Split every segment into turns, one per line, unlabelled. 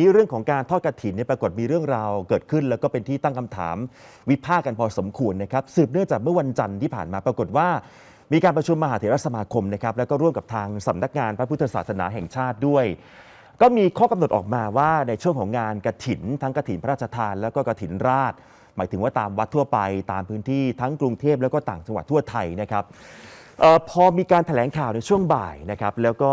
นี้เรื่องของการทอดกระถินเนี่ยปรากฏมีเรื่องราวเกิดขึ้น แล้วก็เป็นที่ตั้งคำถามวิพากษ์กันพอสมควรนะครับสืบเนื่องจากเมื่อวันจันทร์ที่ผ่านมาปรากฏว่า มีการประชุมมหาเถรสมาคมนะครับแล้วก็ร่วมกับทางสำนักงานพระพุทธศาสนาแห่งชาติด้วย ก็มีข้อกำหนดออกมาว่าในช่วงของงานกระถิน ทั้งกระถินพระราชทาน แล้วก็กระถินราชหมายถึงว่าตามวัดทั่วไปตามพื้นที่ทั้งกรุงเทพแล้วก็ต่างจังหวัดทั่วไทยนะครับออพอมีการแถลงข่าวในช่วงบ่ายนะครับแล้วก็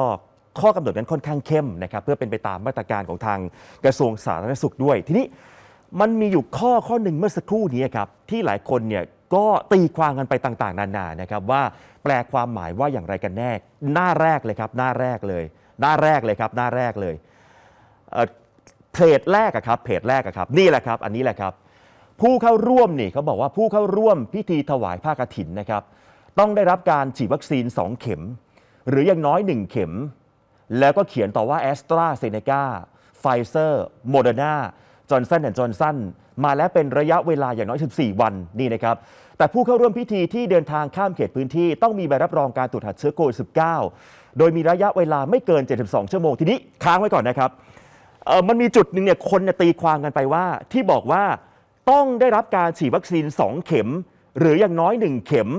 ข้อกำหนดนั้นค่อนข้างเข้มนะครับเพื่อเป็นไปตามมาตรการของทางกระทรวงสาธารณสุขด้วย ทีนี้มันมีอยู่ข้อข้อหนึ่งเมื่อสักครู่นี้ครับที่หลายคนเนี่ยก็ตีความกันไปต่างๆ นานานะครับว่าแปลความหมายว่าอย่างไรกันแน่ หน้าแรกเลยครับ หน้าแรกเลย หน้าแรกเลยครับ หน้าแรกเลยเพจแรกอะครับเพจแรกอะครับนี่แหละครับ อันนี้แหละครับ ผู้เข้าร่วมนี่เขาบอกว่าผู้เข้าร่วมพิธีถวายผ้ากฐินนะครับ ต้องได้รับการฉีดวัคซีน 2 เข็ม หรืออย่างน้อย 1 เข็ม แล้วก็เขียนต่อว่าแอสตราเซเนกาไฟเซอร์โมเดอร์นาจอร์นสันแอนด์จอร์นสันมาแล้วเป็นระยะเวลาอย่างน้อย 14 วันนี่นะครับ แต่ผู้เข้าร่วมพิธีที่เดินทางข้ามเขตพื้นที่ต้องมีใบรับรองการตรวจหาเชื้อโควิด -19 โดยมีระยะเวลาไม่เกิน 72 ชั่วโมง ทีนี้ค้างไว้ก่อนนะครับเออมันมีจุดหนึ่งเนี่ยคนนยตีความกันไปว่า ที่บอกว่าต้องได้รับการฉีดวัคซีน 2 เข็ม หรืออย่างน้อย 1 เข็ม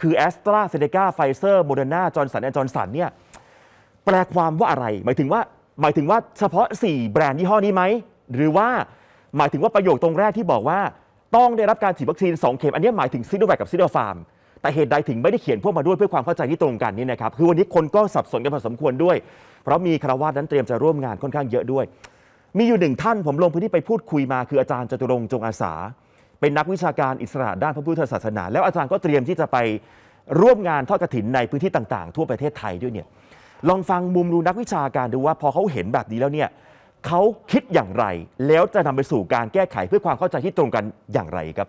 คือแอสตราเซเนกาไฟเซอร์โมเดอร์นาจอร์นสันแอนจอร์นสันเนี่ย แปลความว่าอะไร หมายถึงว่าหมายถึงว่าเฉพาะ 4 แบรนด์ยี่ห้อนี้ไหม หรือว่าหมายถึงว่าประโยคตรงแรกที่บอกว่า ต้องได้รับการฉีดวัคซีน 2 เข็ม อันนี้หมายถึงซิโนแวคกับซิโนฟาร์ม แต่เหตุใดถึงไม่ได้เขียนพวกมาด้วยเพื่อความเข้าใจที่ตรงกันนี่นะครับ คือวันนี้คนก็สับสนกันพอสมควรด้วย เพราะมีคารวาสนั้นเตรียมจะร่วมงานค่อนข้างเยอะด้วย มีอยู่หนึ่งท่านผมลงพื้นที่ไปพูดคุยมาคืออาจารย์จตุรงค์จงอาสา เป็นนักวิชาการอิสระด้านพระพุทธศาสนา แล้วอาจารย์ก็เตรียมที่จะไปร่วมงานทอดกฐินในพื้นที่ต่าง ๆ ทั่วประเทศไทยด้วยเนี่ย ลองฟังมุมดูนักวิชาการดูว่าพอเขาเห็นแบบนี้แล้วเนี่ยเขาคิดอย่างไร แล้วจะนำไปสู่การแก้ไขเพื่อความเข้าใจที่ตรงกันอย่างไรครับ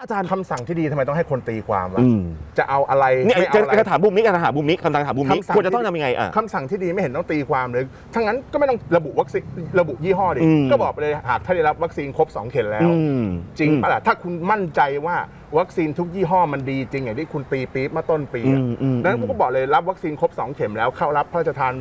อาจารย์คำสั่งที่ดีทำไมต้องให้คนตีความล่ะ
อืม
จะเอาอะไร
เนี่ย
ไม่
จะ
เอาอะไร
จะถามมุมนี้จะถามมุมนี้คำถามมุมนี้
คำสั่ง
ควรจะต้องทำยังไงอะ
คำสั่งที่ดีไม่เห็นต้องตีความเลยทั้างนั้นก็ไม่ต้องระบุวัคซีนระบุยี่ห้อดิ
อืม
ก็บอกไปเลยหากท่านได้รับวัคซีนครบ2เข็มแล้ว
อืม
จริง
อืม
ปะล่ะถ้าคุณมั่นใจว่าวัคซีนทุกยี่ห้อมันดีจริงอย่างที่คุณตีปี๊บเมื่อต้นปีอะ
อืมอืม
ดังนั้นผมก็บอกเลยรับวัคซีนครบ 2 เข็มแล้วเข้ารับพระราชทาน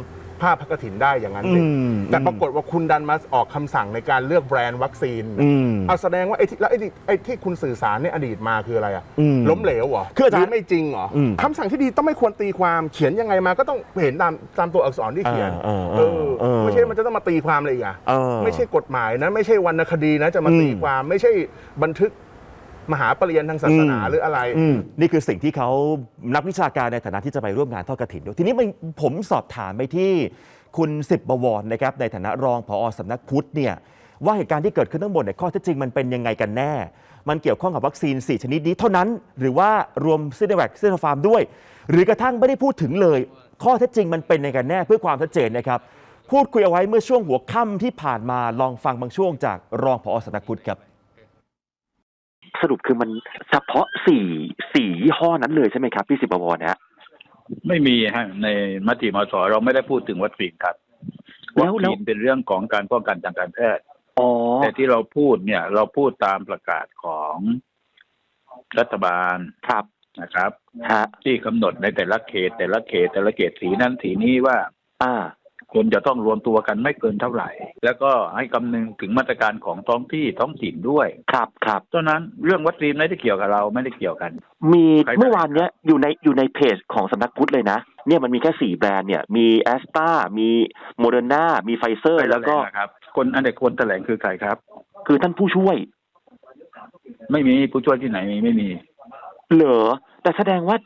ผ้าพระกฐินได้อย่างนั้นสิ
อืม
แต่ปรากฏว่าคุณดันมาออกคำสั่งในการเลือกแบรนด์วัคซีน
อืม
เอาแสดงว่าไอ้ที่แล้วไอ้ที่ไอ้ที่คุณสื่อสารในอดีตมาคืออะไรอะ
อืม
ล้มเหลวเหรอ
คืออาจารย์
หไม่จริงเหรออ
ม
คำสั่งที่ดีต้องไม่ควรตีความเขียนยังไงมาก็ต้องเห็นตามตามตัวอักษรที่เขียน
เออเอ
เอ
อ
อ
เออ
ไม่ใช่มันจะต้องมาตีความอะไรอีกอะ
เออ
ไม่ใช่กฎหมายนะ ไม่ใช่วรรณคดีนะจะมาตี
อืม
ความไม่ใช่บันทึก มหาปรริญญาทางศาสนาหรืออะไร
อืมนี่คือสิ่งที่เขานักวิชาการในฐานะที่จะไปร่วมงานทอดกระถินด้วยทีนี้มันผมสอบถามไปที่คุณสิบบวรนะครับในฐานะรองผอสำนักพุทธเนี่ยว่าเหตุการณ์ที่เกิดขึ้นทั้งหมดเนี่ยข้อเท็จจริงมันเป็นยังไงกันแน่ มันเกี่ยวข้องกับวัคซีน 4 ชนิดนี้เท่านั้น หรือว่ารวมซิโนแวคซิโนฟาร์มด้วย หรือกระทั่งไม่ได้พูดถึงเลย ข้อเท็จจริงมันเป็นยังไงกันแน่เพื่อความชัดเจนนะครับพูดคุยเอาไว้เมื่อช่วงหัวค่ำที่ผ่านมาลองฟังบางช่วงจากรองผอสำนักพุทธครับ
สรุปคือมันเฉพาะสี่สี่ยี่ห้อนั้นเลยใช่ไหมครับ พี่สิบวรนะฮะ
ไม่มีฮะในมติมสเราไม่ได้พูดถึงวัคซีนครับ
แล้
วั
ว
ค
แล้ว
ซีนเป็นเรื่องของการป้องกันทางการแพทย์
อ๋อ
แต่ที่เราพูดเนี่ย เราพูดตามประกาศของรัฐบาล
ครับ
นะครับ
ฮะ
ที่กำหนดในแต่ละเขต แต่ละเขตแต่ละเขตสีนั้นสีนี้ว่า
อ่า
คนจะต้องรวมตัวกันไม่เกินเท่าไหร่ แล้วก็ให้คำนึงถึงมาตรการของท้องที่ท้องถิ่นด้วย
ครับครับ
เพราะฉะนั้นเรื่องวัคซีนไม่ได้เกี่ยวกับเราไม่ได้เกี่ยวกัน
มี
ใคร
เมื่อวานเนี้ยอยู่ในอยู่ในเพจของสำนักพุทธเลยนะเนี่ยมันมีแค่สี่แบรนด์เนี่ยมีแอสตามีโมเดอร์นามีไฟเซอร์แล้วก็
นะครับคนอันเด็กคนแถลงคือใครครับ
คือท่านผู้ช่วย
ไม่มีผู้ช่วยที่ไหนมีไม่มี
เหรอแต่แสดงว่า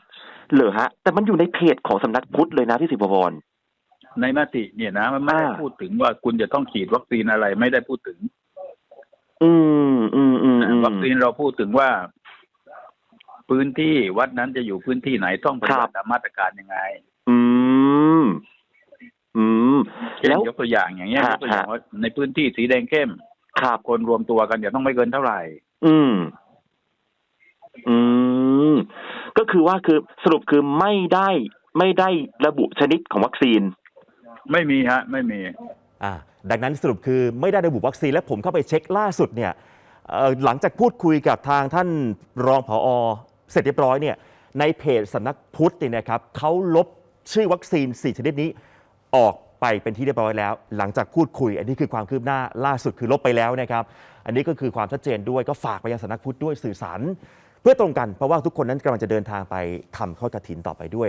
เหรอฮะ แต่มันอยู่ในเพจของสำนักพุทธเลยนะพี่สิบวร
ในมติเนี่ยนะมันไม่ได้
อ่า
พูดถึงว่าคุณจะต้องฉีดวัคซีนอะไรไม่ได้พูดถึง
อืมอืมอืมอืม
วัคซีนเราพูดถึงว่า พื้นที่วัดนั้นจะอยู่พื้นที่ไหนต้องปฏิบัติตามมาตรการยังไง
อืม อืม
เช่น
แล้ว
ยกตัวอย่างอย่างเงี้ยย
ฮะ
กตัวอย่าง
ฮะ
ว่าในพื้นที่สีแดงเข้ม
ครับ
คนรวมตัวกันอย่าต้องไม่เกินเท่าไหร่
อืม อืม ก็คือว่าคือสรุปคือไม่ได้ไม่ได้ระบุชนิดของวัคซีน
ไม่มีฮะไม่มี
อ่าดังนั้นสรุปคือไม่ได้ระบุวัคซีนและผมเข้าไปเช็คล่าสุดเนี่ยเอ่อหลังจากพูดคุยกับทางท่านรองผอ เสร็จเรียบร้อยเนี่ยในเพจสำนักพุทธเนี่ยนะครับเขาลบชื่อวัคซีน 4 ชนิดนี้ออกไปเป็นที่เรียบร้อยแล้ว หลังจากพูดคุย อันนี้คือความคืบหน้าล่าสุดคือลบไปแล้วนะครับอันนี้ก็คือความชัดเจนด้วยก็ฝากไปยังสำนักพุทธด้วยสื่อสาร เพื่อตรงกันเพราะว่าทุกคนนั้นกำลังจะเดินทางไปทำข้อกฐินต่อไปด้วย